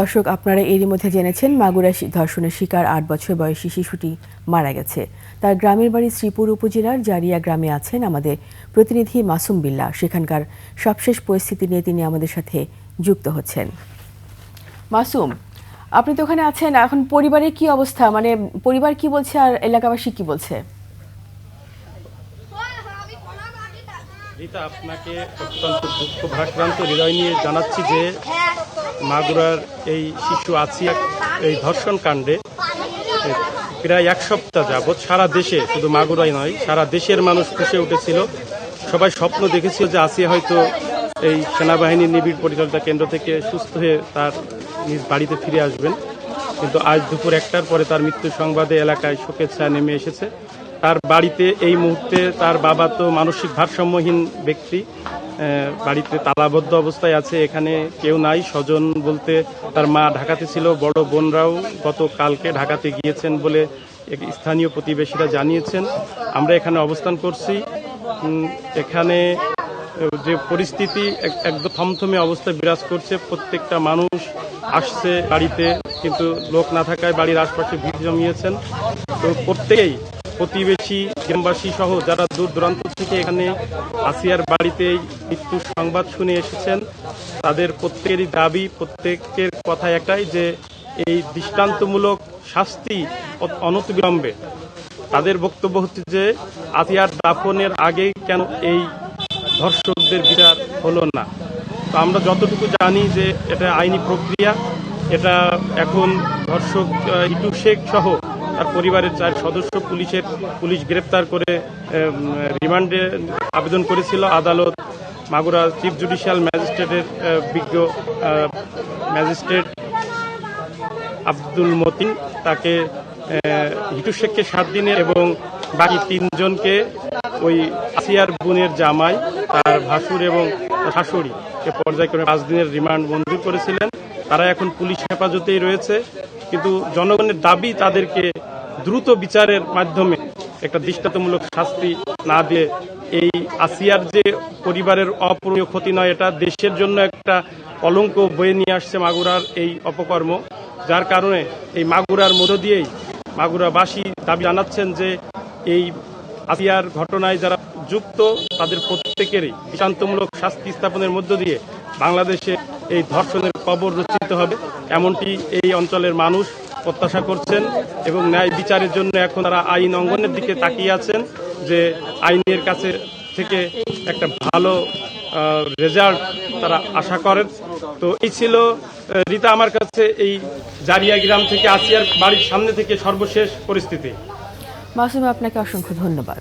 দর্শক, আপনারা এরই মধ্যে জেনেছেন মাগুরা ধর্ষণের শিকার আট বছর বয়সী শিশুটি মারা গেছে। তার গ্রামের বাড়ি শ্রীপুর উপজেলার জারিয়া গ্রামে আছেন আমাদের প্রতিনিধি মাসুম বিল্লাহ সেখানকার সবশেষ পরিস্থিতি নিয়ে তিনি আমাদের সাথে যুক্ত হচ্ছেন। মাসুম, আপনি তো ওখানে আছেন, এখন পরিবারের কি অবস্থা? মানে পরিবার কি বলছে আর এলাকাবাসী কি বলছে? রিতা আপনাকে অত্যন্ত দুঃখ, ভারাক্রান্ত হৃদয় নিয়ে জানাচ্ছি যে মাগুরার এই শিশু আসিয়া এই ধর্ষণ কাণ্ডে প্রায় এক সপ্তাহ যাবৎ সারা দেশে, শুধু মাগুরাই নয়, সারা দেশের মানুষ খুশে উঠেছিল। সবাই স্বপ্ন দেখেছিল যে আসিয়া হয়তো এই সেনাবাহিনীর নিবিড় পরিচর্যা কেন্দ্র থেকে সুস্থ হয়ে তার নিজ বাড়িতে ফিরে আসবেন। কিন্তু আজ দুপুর একটার পরে তার মৃত্যু সংবাদে এলাকায় শোকের ছায়া নেমে এসেছে। তার বাড়িতে এই মুহূর্তে তার বাবা তো মানসিক ভারসাম্যহীন ব্যক্তি বাড়িতে তালাবদ্ধ অবস্থায় আছে, এখানে কেউ নাই। স্বজন বলতে তার মা ঢাকাতে ছিল, বড় বোনরাও গত কালকে ঢাকাতে গিয়েছেন বলে স্থানীয় প্রতিবেশীরা জানিয়েছেন। আমরা এখানে অবস্থান করছি। এখানে যে পরিস্থিতি এক- একদম থমথমে অবস্থা বিরাজ করছে, প্রত্যেকটা মানুষ আসছে বাড়িতে, কিন্তু লোক না থাকায় বাড়ির আশপাশে ভিড় জমিয়েছেন। তো প্রত্যেকেই প্রতিবেশী, গ্রামবাসী সহ যারা দূর দূরান্ত থেকে এখানে আসিয়ার বাড়িতে মৃত্যুর সংবাদ শুনে এসেছেন, তাদের প্রত্যেকেরই দাবি, প্রত্যেকের কথা একটাই যে এই দৃষ্টান্তমূলক শাস্তি অনতিবিলম্বে। তাদের বক্তব্য হচ্ছে যে, আসিয়ার দাফনের আগে কেন এই ধর্ষকদের বিচার হলো না? তো আমরা যতটুকু জানি যে এটা আইনি প্রক্রিয়া, এটা এখন ধর্ষক ইটু শেখ সহ তার পরিবারের চার সদস্য পুলিশের পুলিশ গ্রেপ্তার করে রিমান্ডে আবেদন করেছিল। আদালত মাগুরা চিফ জুডিশিয়াল ম্যাজিস্ট্রেটের বিজ্ঞ ম্যাজিস্ট্রেট আব্দুল মতিন তাকে হিটু শেখকে সাত দিনের এবং বাকি তিনজনকে ওই আসিয়ার বোনের জামাই, তার ভাসুর এবং শাশুড়ি পর্যায়ক্রমে পাঁচ দিনের রিমান্ড মঞ্জুর করেছিলেন। তারা এখন পুলিশ হেফাজতেই রয়েছে। কিন্তু জনগণের দাবি তাদেরকে দ্রুত বিচারের মাধ্যমে একটা দৃষ্টান্তমূলক শাস্তি না দিয়ে এই আসিয়ার যে পরিবারের অপূরণীয় ক্ষতি নয়, এটা দেশের জন্য একটা কলঙ্ক বয়ে নিয়ে আসছে মাগুরার এই অপকর্ম, যার কারণে এই মাগুরার মধ্য দিয়েই মাগুরাবাসী দাবি জানাচ্ছেন যে এই আসিয়ার ঘটনায় যারা যুক্ত, তাদের প্রত্যেকেরই দৃষ্টান্তমূলক শাস্তি স্থাপনের মধ্য দিয়ে বাংলাদেশে এই ধর্ষণের কবর রচিত হবে। এমনটি এই অঞ্চলের মানুষ প্রত্যাশা করছেন এবং ন্যায় বিচারের জন্য এখন তারা আইন অঙ্গনের দিকে তাকিয়ে আছেন যে আইনের কাছে থেকে একটা ভালো রেজাল্ট তারা আশা করেন। তো এই ছিল রীতা আমার কাছে এই জারিয়া গ্রাম থেকে আসিয়ার বাড়ির সামনে থেকে সর্বশেষ পরিস্থিতি। মাসুম, আপনাকে অসংখ্য ধন্যবাদ।